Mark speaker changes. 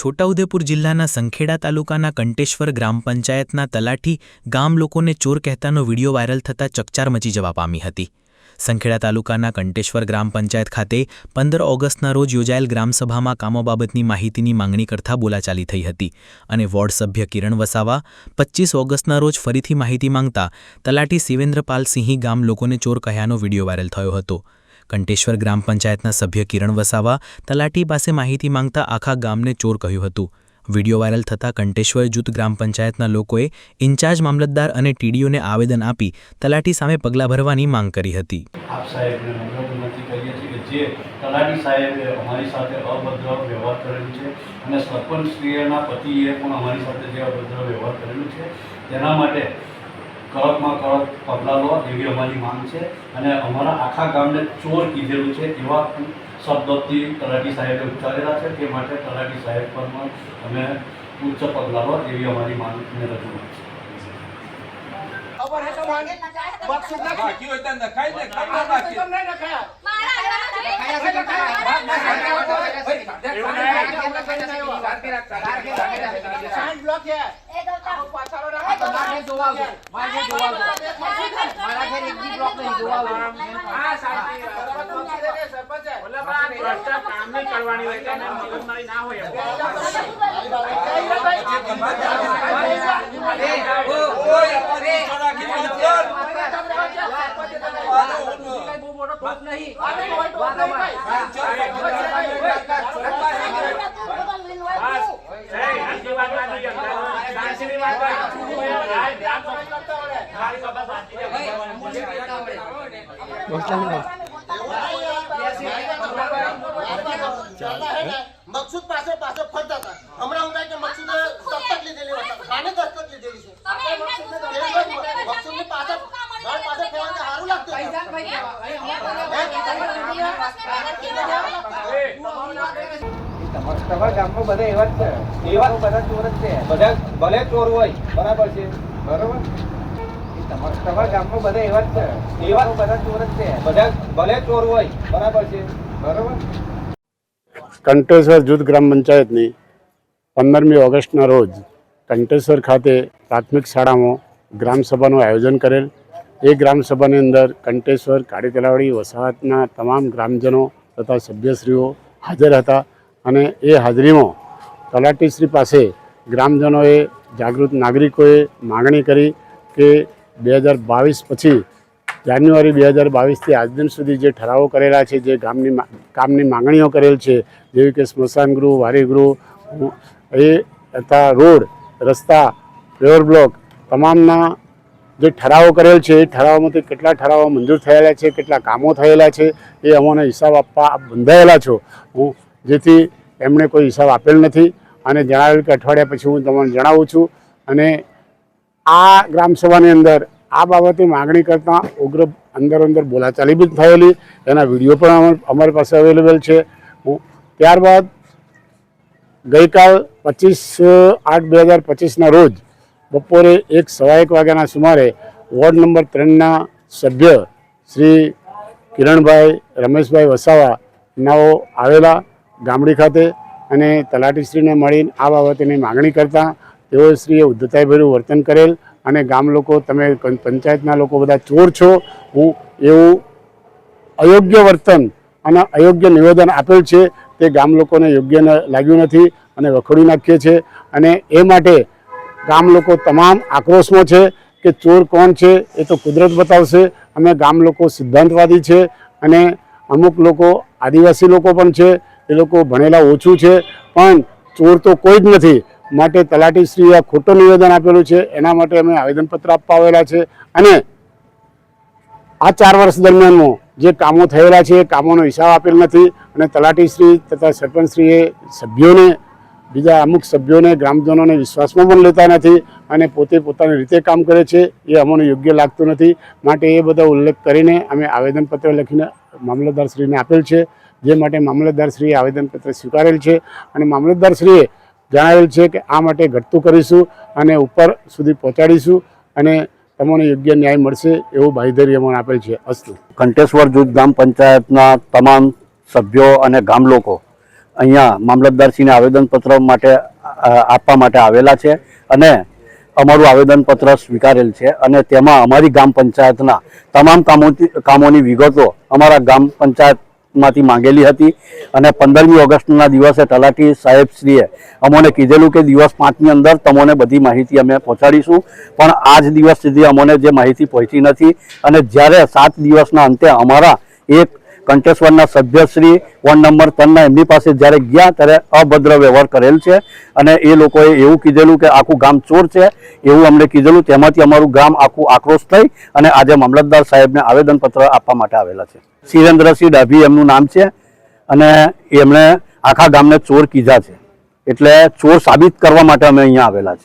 Speaker 1: છોટાઉદેપુર જિલ્લાના સંખેડા તાલુકાના કંટેશ્વર ગ્રામ પંચાયતના તલાઠી ગામ લોકોને ચોર કહેતાનો વીડિયો વાયરલ થતાં ચકચાર મચી જવા પામી હતી. સંખેડા તાલુકાના કંટેશ્વર ગ્રામ પંચાયત ખાતે પંદર ઓગસ્ટના રોજ યોજાયેલ ગ્રામસભામાં કામો બાબતની માહિતીની માંગણી કરતા બોલાચાલી થઈ હતી અને વોર્ડ સભ્ય કિરણ વસાવા પચીસ ઓગસ્ટના રોજ ફરીથી માહિતી માંગતા તલાટી શિવેન્દ્રપાલ સિંહી ગામ લોકોને ચોર કહ્યાનો વીડિયો વાયરલ થયો હતો. કંટેશ્વર ગ્રામ પંચાયતના સભ્ય કિરણ વસાવા તલાટી પાસે માહિતી માંગતા આખા ગામને ચોર કહ્યું હતું. વીડિયો વાયરલ થતાં કંટેશ્વર જૂથ ગ્રામ પંચાયતના લોકોએ ઇન્ચાર્જ મામલતદાર અને ટીડીઓને આવેદન આપી તલાટી સામે પગલાં ભરવાની માંગ કરી હતી.
Speaker 2: તેના માટે કડકમાં કડક પગલાં લો એવી અમારી માંગ છે અને અમારા આખા ગામને ચોર કીધેલું છે એવા શબ્દોથી તલાટી સાહેબે ઉચ્ચારેલા છે તે માટે તલાટી સાહેબ પર પણ અમે ઉચ્ચ પગલાં લો એવી અમારી માંગને રજૂઆત છે
Speaker 3: ખબર હે તમારે મકસૂદ નથી
Speaker 4: બાકી હોય તો નખાય ને ખબર ના બાકી.
Speaker 3: કેમ નહીં નખાયા? સાઈડ બ્લોક છે. આવો પાછળ રાખો તો મારે જોવાવજો. મારે જોવાવજો. હા, સાચી વાત. બરાબર તો છે ને, સરપંચ.
Speaker 4: ઓય, આપણી ઈચ્છા રાખી અંદર.
Speaker 3: મકસૂદ પાસે પાસે ફરતા હતા હમણાં હું કે મકસુદ દસ્તક લીધેલી હતા કાને દસ્તક લીધેલી છે મકસૂદની પાસે ઘર પાસે ફેરવા સારું લાગતું
Speaker 5: તમારા ગામમાં બધા એવા જ છે એવા બધા ચોર જ છે બધા ભલે ચોર હોય બરાબર છે બરોબર
Speaker 6: કંટેશ્વર જૂથ ગ્રામ પંચાયતની પંદરમી ઓગસ્ટના રોજ કંટેશ્વર ખાતે પ્રાથમિક શાળામાં ગ્રામસભાનું આયોજન કરેલ. એ ગ્રામસભાની અંદર કંટેશ્વર કાળી તલાવડી વસાહતના તમામ ગ્રામજનો તથા સભ્યશ્રીઓ હાજર હતા અને એ હાજરીમાં તલાટીશ્રી પાસે ગ્રામજનોએ જાગૃત નાગરિકોએ માગણી કરી કે બે હજાર બાવીસ પછી જાન્યુઆરી બે હજાર બાવીસથી આજ દિન સુધી જે ઠરાવો કરેલા છે, જે ગામની કામની માંગણીઓ કરેલ છે, જેવી કે સ્મશાન ગૃહ વારીગૃહ એ તથા રોડ, રસ્તા પેવર બ્લોક, તમામના જે ઠરાવો કરેલ છે, એ ઠરાવોમાંથી કેટલા ઠરાવો મંજૂર થયેલા છે, કેટલા કામો થયેલા છે, એ અમોને હિસાબ આપવા બંધાયેલા છો. હું જેથી એમણે કોઈ હિસાબ આપેલ નથી અને જણાવેલ કે અઠવાડિયા પછી હું તમને જણાવું છું અને આ ગ્રામસભાની અંદર આ બાબતે માગણી કરતાં ઉગ્ર અંદર અંદર બોલાચાલી બી થયેલી. એના વીડિયો પણ અમાર- પાસે અવેલેબલ છે. ત્યારબાદ ગઈકાલ પચીસ આઠ બે હજાર પચીસના રોજ બપોરે એક સવા એક વાગ્યાના સુમારે વોર્ડ નંબર ત્રણના સભ્ય શ્રી કિરણભાઈ રમેશભાઈ વસાવા નાઓ આવેલા ગામડી ખાતે અને તલાટીશ્રીને મળીને આ બાબતેની માગણી કરતા તેઓ શ્રીએ ઉદ્ધતાઈભર્યું વર્તન કરેલ અને ગામ લોકો, તમે પંચાયતના લોકો બધા ચોર છો. હું એવું અયોગ્ય વર્તન અને અયોગ્ય નિવેદન આપેલ છે. તે ગામ લોકોને યોગ્ય લાગ્યું નથી અને વખોડી નાખીએ છે. અને એ માટે ગામ લોકો તમામ આક્રોશમાં છે કે ચોર કોણ છે એ તો કુદરત બતાવશે. અમે ગામ લોકો સિદ્ધાંતવાદી છે અને અમુક લોકો આદિવાસી લોકો પણ છે. એ લોકો ભણેલા ઓછું છે. પણ ચોર તો કોઈ જ નથી. માટે તલાટીશ્રીએ ખોટું નિવેદન આપેલું છે. એના માટે અમે આવેદનપત્ર આપવા આવેલા છે. અને આ ચાર વર્ષ દરમિયાનમાં જે કામો થયેલા છે, એ કામોનો હિસાબ આપેલ નથી. અને તલાટીશ્રી તથા સરપંચશ્રીએ સભ્યોને, બીજા અમુક સભ્યોને, ગ્રામજનોને વિશ્વાસમાં પણ લેતા નથી અને પોતે પોતાની રીતે કામ કરે છે, એ અમને યોગ્ય લાગતું નથી. માટે એ બધા ઉલ્લેખ કરીને અમે આવેદનપત્ર લખીને મામલતદારશ્રીને આપેલ છે. જે માટે મામલતદારશ્રીએ આવેદનપત્ર સ્વીકારેલ છે. અને મામલતદારશ્રીએ જણાવેલ છે કે આ માટે ઘટતું કરીશું અને ઉપર સુધી પહોંચાડીશું અને તમને યોગ્ય ન્યાય મળશે એવું બાંયધરી અમને આપેલ છે. અસ્તુ.
Speaker 7: કંટેશ્વર જૂથ ગ્રામ પંચાયતના તમામ સભ્યો અને ગામ લોકો અહીંયા મામલતદારશ્રીને આવેદનપત્ર માટે આપવા માટે આવેલા છે અને અમારું આવેદનપત્ર સ્વીકારેલ છે અને તેમાં અમારી ગ્રામ પંચાયતના તમામ કામો કામોની વિગતો અમારા ગ્રામ પંચાયતમાંથી માંગેલી હતી અને પંદરમી ઓગસ્ટના દિવસે તલાટી સાહેબશ્રીએ અમોને કીધેલું કે દિવસ પાંચની અંદર તમને બધી માહિતી અમે પહોંચાડીશું. પણ આજ દિવસ સુધી અમોને જે માહિતી પહોંચી નથી. અને જ્યારે સાત દિવસના અંતે અમારા એક કંટેશ્વરના સભ્યશ્રી વોર્ડ નંબર ત્રણના એમની પાસે જ્યારે ગયા ત્યારે અભદ્ર વ્યવહાર કરેલ છે. અને એ લોકોએ એવું કીધેલું કે આખું ગામ ચોર છે. એવું અમને કીધેલું. તેમાંથી અમારું ગામ આખું આક્રોશ થઈ અને આજે મામલતદાર સાહેબને આવેદનપત્ર આપવા માટે આવેલા છે. શિરેન્દ્રસિંહ ડાભી એમનું નામ છે અને એમણે આખા ગામને ચોર કીધા છે. એટલે ચોર સાબિત કરવા માટે અમે અહીંયા આવેલા છે.